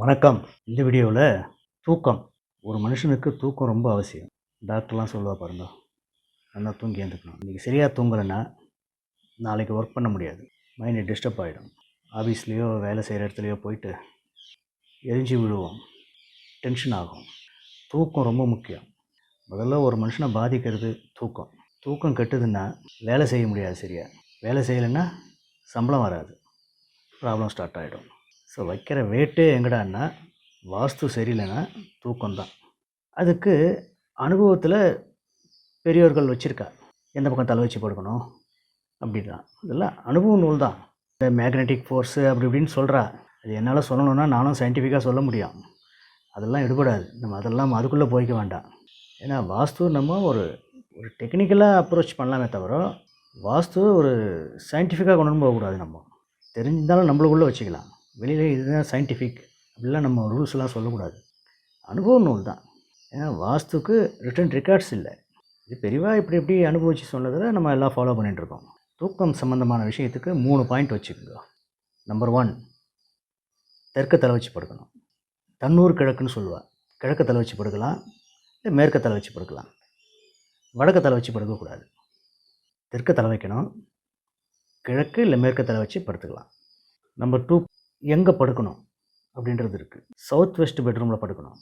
வணக்கம். இந்த வீடியோவில் தூக்கம். ஒரு மனுஷனுக்கு தூக்கம் ரொம்ப அவசியம். டாக்டர்லாம் சொல்லுவா பாருங்க. நல்லா தூங்கி எழுந்துக்கணும் இன்றைக்கி சரியாக தூங்கலைன்னா நாளைக்கு ஒர்க் பண்ண முடியாது. மைண்டு டிஸ்டர்ப் ஆகிடும் ஆஃபீஸ்லேயோ வேலை செய்கிற இடத்துலையோ போயிட்டு எரிஞ்சு விழுவோம். டென்ஷன் ஆகும். தூக்கம் ரொம்ப முக்கியம். முதல்ல ஒரு மனுஷனை பாதிக்கிறது தூக்கம். தூக்கம் கெட்டுதுன்னா வேலை செய்ய முடியாது சரியா. வேலை செய்யலைன்னா சம்பளம் வராது. ப்ராப்ளம் ஸ்டார்ட் ஆகிடும் ஸோ வைக்கிற வேட்டே எங்கடான்னா வாஸ்து சரியில்லைன்னா தூக்கம்தான். அதுக்கு அனுபவத்தில் பெரியோர்கள் வச்சுருக்கா எந்த பக்கம் தலை வச்சு படுக்கணும் அப்படின்னா இதெல்லாம் அனுபவ நூல் தான் இந்த மேக்னெட்டிக் ஃபோர்ஸு அப்படி இப்படின்னு சொல்கிறா அது என்னால் சொல்லணுன்னா நானும் சயின்டிஃபிக்காக சொல்ல முடியும். அதெல்லாம் எடுபடாது. நம்ம அதெல்லாம் அதுக்குள்ளே போய்க்க வேண்டாம். ஏன்னா வாஸ்து நம்ம ஒரு ஒரு டெக்னிக்கலாக அப்ரோச் பண்ணலாமே தவிர வாஸ்து ஒரு சயின்டிஃபிக்காக கொண்டு போகக்கூடாது நம்ம. தெரிஞ்சிருந்தாலும் நம்மளுக்குள்ளே வச்சுக்கலாம். வெளியில் இதுதான் சயின்டிஃபிக் அப்படிலாம் நம்ம ரூல்ஸ்லாம் சொல்லக்கூடாது. அனுபவ நூல் தான். ஏன்னா வாஸ்துக்கு ரிட்டன் ரெக்கார்ட்ஸ் இல்லை. இது பெரிவாக இப்படி இப்படி அனுபவித்து சொன்னதில் நம்ம எல்லாம் ஃபாலோ பண்ணிகிட்ருக்கோம் தூக்கம் சம்மந்தமான விஷயத்துக்கு மூணு பாயிண்ட் வச்சுக்கோங்க. நம்பர் ஒன் தெற்கு தலை வச்சு படுக்கணும். தன்னூர் கிழக்குன்னு சொல்லுவாள். கிழக்கு தலை வச்சு படுக்கலாம். இல்லை மேற்க தலை வச்சு படுக்கலாம். வடக்கு தலை வச்சு படுக்கக்கூடாது. தெற்கு தலை வைக்கணும். கிழக்கு இல்லை மேற்கு தலை வச்சு படுத்துக்கலாம். நம்பர் டூ எங்கே படுக்கணும் அப்படின்றது இருக்குது சவுத் வெஸ்ட் பெட்ரூமில் படுக்கணும்.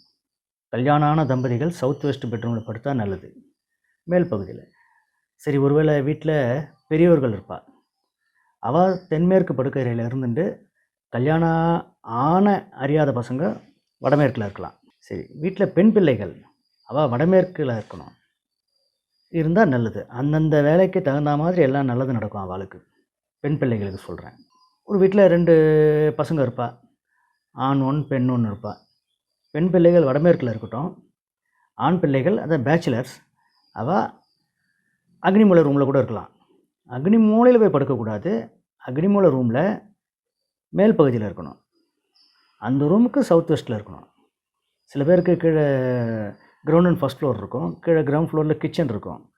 கல்யாணம் ஆன தம்பதிகள் சவுத் வெஸ்ட் பெட்ரூமில் படுத்தா நல்லது. மேல் பகுதியில். சரி ஒருவேளை வீட்டில் பெரியவர்கள் இருப்பாள் அவள் தென்மேற்கு படுக்கையில் இருந்துட்டு கல்யாணம் ஆன அறியாத பசங்க வடமேற்கில் இருக்கலாம். சரி வீட்டில் பெண் பிள்ளைகள் அவள் வடமேற்கில் இருக்கணும். இருந்தால் நல்லது. அந்தந்த வேலைக்கு தகுந்த மாதிரி எல்லாம் நல்லது நடக்கும் அவளுக்கு. பெண் பிள்ளைகளுக்கு சொல்கிறேன் ஒரு வீட்டில் ரெண்டு பசங்க இருப்பா. ஆண் ஒன் பெண் ஒன்று இருப்பா. பெண் பிள்ளைகள் வடமேற்கில் இருக்கட்டும். ஆண் பிள்ளைகள் அதான் பேச்சுலர்ஸ் அவள் அக்னிமூலை ரூமில் கூட இருக்கலாம். அக்னி மூலையில் போய் படுக்கக்கூடாது. அக்னிமூலை ரூமில் மேல் பகுதியில் இருக்கணும். அந்த ரூமுக்கு சவுத் வெஸ்ட்டில் இருக்கணும். சில பேருக்கு கீழே கிரவுண்ட் அண்ட் ஃபஸ்ட் ஃப்ளோர் இருக்கும். கீழே கிரவுண்ட் ஃப்ளோரில் கிச்சன் இருக்கும்.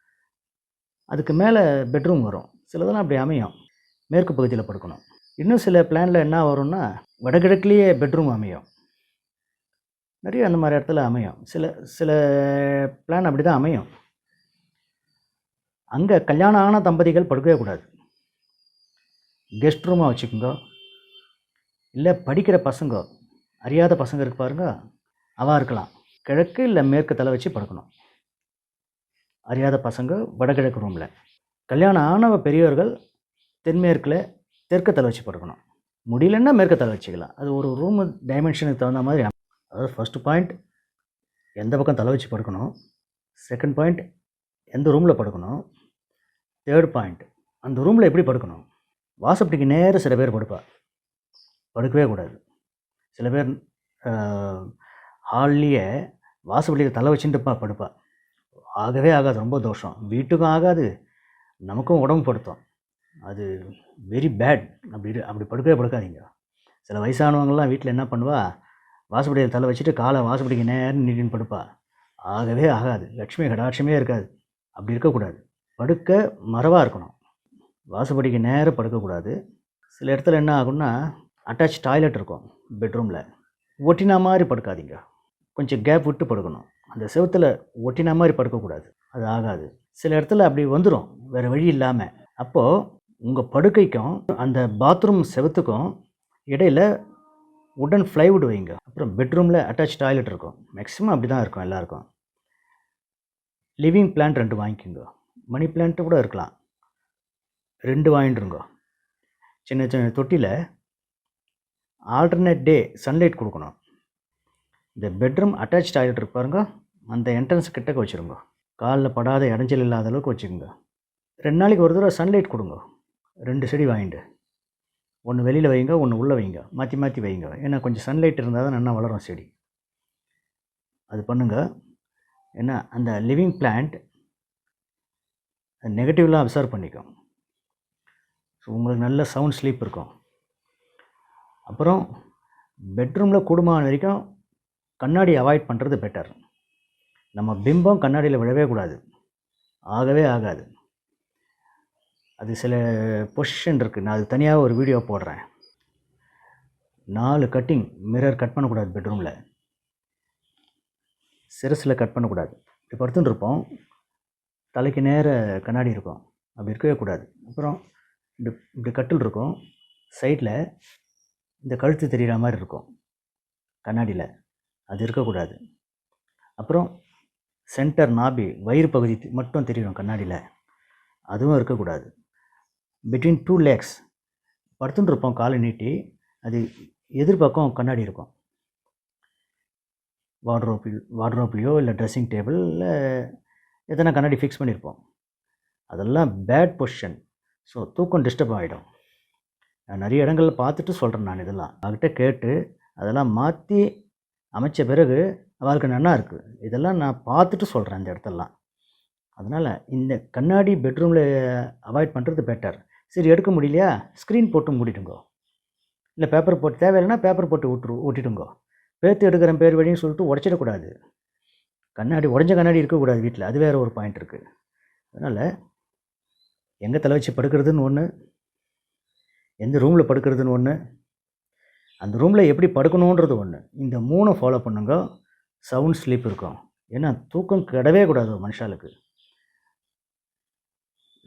அதுக்கு மேலே பெட்ரூம் வரும். சிலதெல்லாம் அப்படி அமையும். மேற்கு பகுதியில் படுக்கணும். இன்னும் சில பிளானில் என்ன வரும்னா வடகிழக்குலேயே பெட்ரூம் அமையும். நிறைய அந்த மாதிரி இடத்துல அமையும். சில சில பிளான் அப்படி தான் அமையும். அங்கே கல்யாணம் ஆன தம்பதிகள் படுக்கவே கூடாது. கெஸ்ட் ரூமாக வச்சுக்கோங்க. இல்லை படிக்கிற பசங்க அறியாத பசங்க இருக்கு பாருங்க அவா இருக்கலாம். கிழக்கு இல்லை மேற்கு தலை வச்சு படுக்கணும். அறியாத பசங்க வடகிழக்கு ரூமில் கல்யாணம் ஆனவ பெரியவர்கள் தென்மேற்கில் தெற்கு தலை வச்சு படுக்கணும். முடியலன்னா மேற்கு தலை வச்சுக்கலாம் அது ஒரு ரூம் டைமென்ஷனுக்கு தகுந்த மாதிரி அதாவது ஃபஸ்ட்டு பாயிண்ட் எந்த பக்கம் தலை வச்சு படுக்கணும் செகண்ட் பாயிண்ட் எந்த ரூமில் படுக்கணும் தேர்ட் பாயிண்ட் அந்த ரூமில் எப்படி படுக்கணும்? வாசப்படிக்கு நேராக சில பேர் படுப்பா. படுக்கவே கூடாது. சில பேர் ஹால்லேயே வாசப்படியில் தலை வச்சுட்டுப்பா படுப்பா. ஆகவே ஆகாது. ரொம்ப தோஷம். வீட்டுக்கும் ஆகாது. நமக்கும் உடம்பு படுத்தும். அது வெரி பேட் அப்படி அப்படி படுக்கவே படுக்காதீங்க. சில வயசானவங்கள்லாம் வீட்டில் என்ன பண்ணுவா? வாசப்படியை தலை வச்சுட்டு காலை வாசப்படிக்கு நேரம் நீட்டின்னு படுப்பா. ஆகவே ஆகாது. லக்ஷ்மி கடாட்சமே இருக்காது. அப்படி இருக்கக்கூடாது. படுக்க மரவாக இருக்கணும். வாசப்படிக்கு நேரம் படுக்கக்கூடாது. சில இடத்துல என்ன ஆகும்னா அட்டாச் டாய்லெட் இருக்கும் பெட்ரூமில் ஒட்டினா மாதிரி படுக்காதீங்க. கொஞ்சம் கேப் விட்டு படுக்கணும். அந்த செவத்தில் ஒட்டினா மாதிரி படுக்கக்கூடாது. அது ஆகாது. சில இடத்துல அப்படி வந்துடும் வேறு வழி இல்லாமல் அப்போது உங்கள் படுக்கைக்கும் அந்த பாத்ரூம் செவுத்துக்கும் இடையில் உடன் ஃப்ளைவுட் வைங்க. அப்புறம் பெட்ரூமில் அட்டாச் டாய்லெட் இருக்கும். மேக்ஸிமம் அப்படி தான் இருக்கும் எல்லாருக்கும். லிவிங் பிளான்ட் ரெண்டு வாங்கிக்கோங்க. மணி பிளான்ட்டு கூட இருக்கலாம். ரெண்டு வாங்கிட்டுருங்க சின்ன சின்ன தொட்டியில் ஆல்டர்னேட் டே சன்லைட் கொடுக்கணும். இந்த பெட்ரூம் அட்டாச் டாய்லெட் இருப்பாருங்க பாருங்க. அந்த என்ட்ரன்ஸ் கிட்டக்க வச்சுருங்க. காலில் படாத இடைஞ்சல் இல்லாத அளவுக்கு வச்சுக்கோங்க. ரெண்டு நாளைக்கு ஒரு தடவை சன்லைட் கொடுங்க. ரெண்டு செடி வாங்கிட்டு ஒன்று வெளியில் வைங்க ஒன்று உள்ளே வைங்க மாற்றி மாற்றி வைங்க ஏன்னா கொஞ்சம் சன்லைட் இருந்தால் தான் நல்லா வளரும் செடி. அது பண்ணுங்கள் ஏன்னா அந்த லிவிங் பிளான்ட் நெகட்டிவ்லாம் அப்சர்வ் பண்ணிக்கும். ஸோ உங்களுக்கு நல்ல சவுண்ட் ஸ்லீப் இருக்கும். அப்புறம் பெட்ரூமில் கூடுமான வரைக்கும் கண்ணாடி அவாய்ட் பண்ணுறது பெட்டர் நம்ம பிம்பம் கண்ணாடியில் விழவே கூடாது. ஆகவே ஆகாது. அது சில பொசிஷன் இருக்குது நான் அது தனியாக ஒரு வீடியோ போடுறேன். நாலு கட்டிங் மிரர் கட் பண்ணக்கூடாது பெட்ரூமில் சிரசில் கட் பண்ணக்கூடாது. இப்படி படுத்துன்னு இருப்போம். தலைக்கு நேர கண்ணாடி இருக்கும். அப்படி இருக்கவே கூடாது. அப்புறம் இப்படி இப்படி கட்டில் இருக்கும். சைடில் இந்த கழுத்து தெரிகிற மாதிரி இருக்கும். கண்ணாடியில். அது இருக்கக்கூடாது. அப்புறம் சென்டர் நாபி வயிறு பகுதி மட்டும் தெரியணும் கண்ணாடியில். அதுவும் இருக்கக்கூடாது. பிட்வீன் டூ லேக்ஸ் படுத்துன்னு இருப்போம் காலை நீட்டி. அது எதிர்பக்கம் கண்ணாடி இருக்கும். வார்ட்ரோப்பில் வார்ட்ரோப்லேயோ இல்லை ட்ரெஸ்ஸிங் டேபிளில் எதனா கண்ணாடி ஃபிக்ஸ் பண்ணியிருப்போம் அதெல்லாம் பேட் பொசிஷன் ஸோ தூக்கம் டிஸ்டர்ப் ஆகிடும் நான் நிறைய இடங்களில் பார்த்துட்டு சொல்கிறேன் நான் இதெல்லாம். அவர்கிட்ட கேட்டு அதெல்லாம் மாற்றி அமைச்ச பிறகு அவளுக்கு நல்லா இருக்குது இதெல்லாம் நான் பார்த்துட்டு சொல்கிறேன் இந்த இடத்தெல்லாம். அதனால் இந்த கண்ணாடி பெட்ரூமில் அவாய்ட் பண்ணுறது பெட்டர் சரி எடுக்க முடியலையா? ஸ்க்ரீன் போட்டு மூடிட்டுங்கோ இல்லை பேப்பர் போட்டு தேவையில்லைன்னா பேப்பர் போட்டு விட்டுரு ஊட்டிடுங்கோ பேத்து எடுக்கிறேன் பேர் வழின்னு சொல்லிட்டு உடச்சிடக்கூடாது. கண்ணாடி உடஞ்ச கண்ணாடி இருக்கக்கூடாது வீட்டில். அது வேறு ஒரு பாயிண்ட் இருக்குது அதனால் எங்கே தலை வச்சு படுக்கிறதுன்னு ஒன்று எந்த ரூமில் படுக்கிறதுன்னு ஒன்று அந்த ரூமில் எப்படி படுக்கணுன்றது ஒன்று இந்த மூணை ஃபாலோ பண்ணுங்க. சவுண்ட் ஸ்லீப் இருக்கும். ஏன்னா தூக்கம் கிடவே கூடாது மனுஷாலுக்கு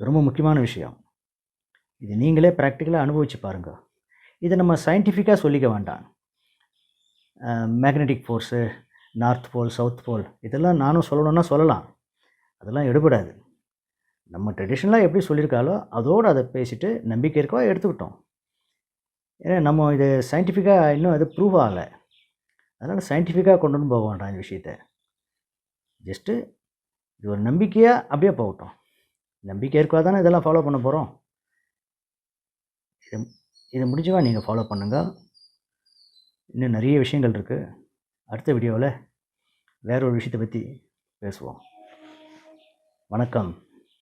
ரொம்ப முக்கியமான விஷயம். இது நீங்களே ப்ராக்டிக்கலாக அனுபவித்து பாருங்கள் இதை நம்ம சயின்டிஃபிக்காக சொல்லிக்க வேண்டாம். Magnetic force north pole south pole இதெல்லாம் நானும் சொல்லணும்னா சொல்லலாம். அதெல்லாம் எடுபடாது. நம்ம ட்ரெடிஷ்னலாக எப்படி சொல்லியிருக்காலோ அதோடு அதை பேசிட்டு நம்பிக்கை இருக்கோ எடுத்துக்கிட்டோம் ஏன்னா நம்ம இது சயின்டிஃபிக்காக இன்னும் அது ப்ரூவ் ஆகலை. அதனால் சயின்டிஃபிக்காக கொண்டு வந்து போக வேண்டாம் இந்த விஷயத்தை. ஜஸ்ட்டு இது ஒரு நம்பிக்கையாக அப்படியே போகட்டும். நம்பிக்கை இருக்கா தானே இதெல்லாம் ஃபாலோ பண்ண போகிறோம் இதை முடிஞ்சவா நீங்கள் ஃபாலோ பண்ணுங்கள் இன்னும் நிறைய விஷயங்கள் இருக்குது அடுத்த வீடியோவில் வேற ஒரு விஷயத்தை பற்றி பேசுவோம். வணக்கம்.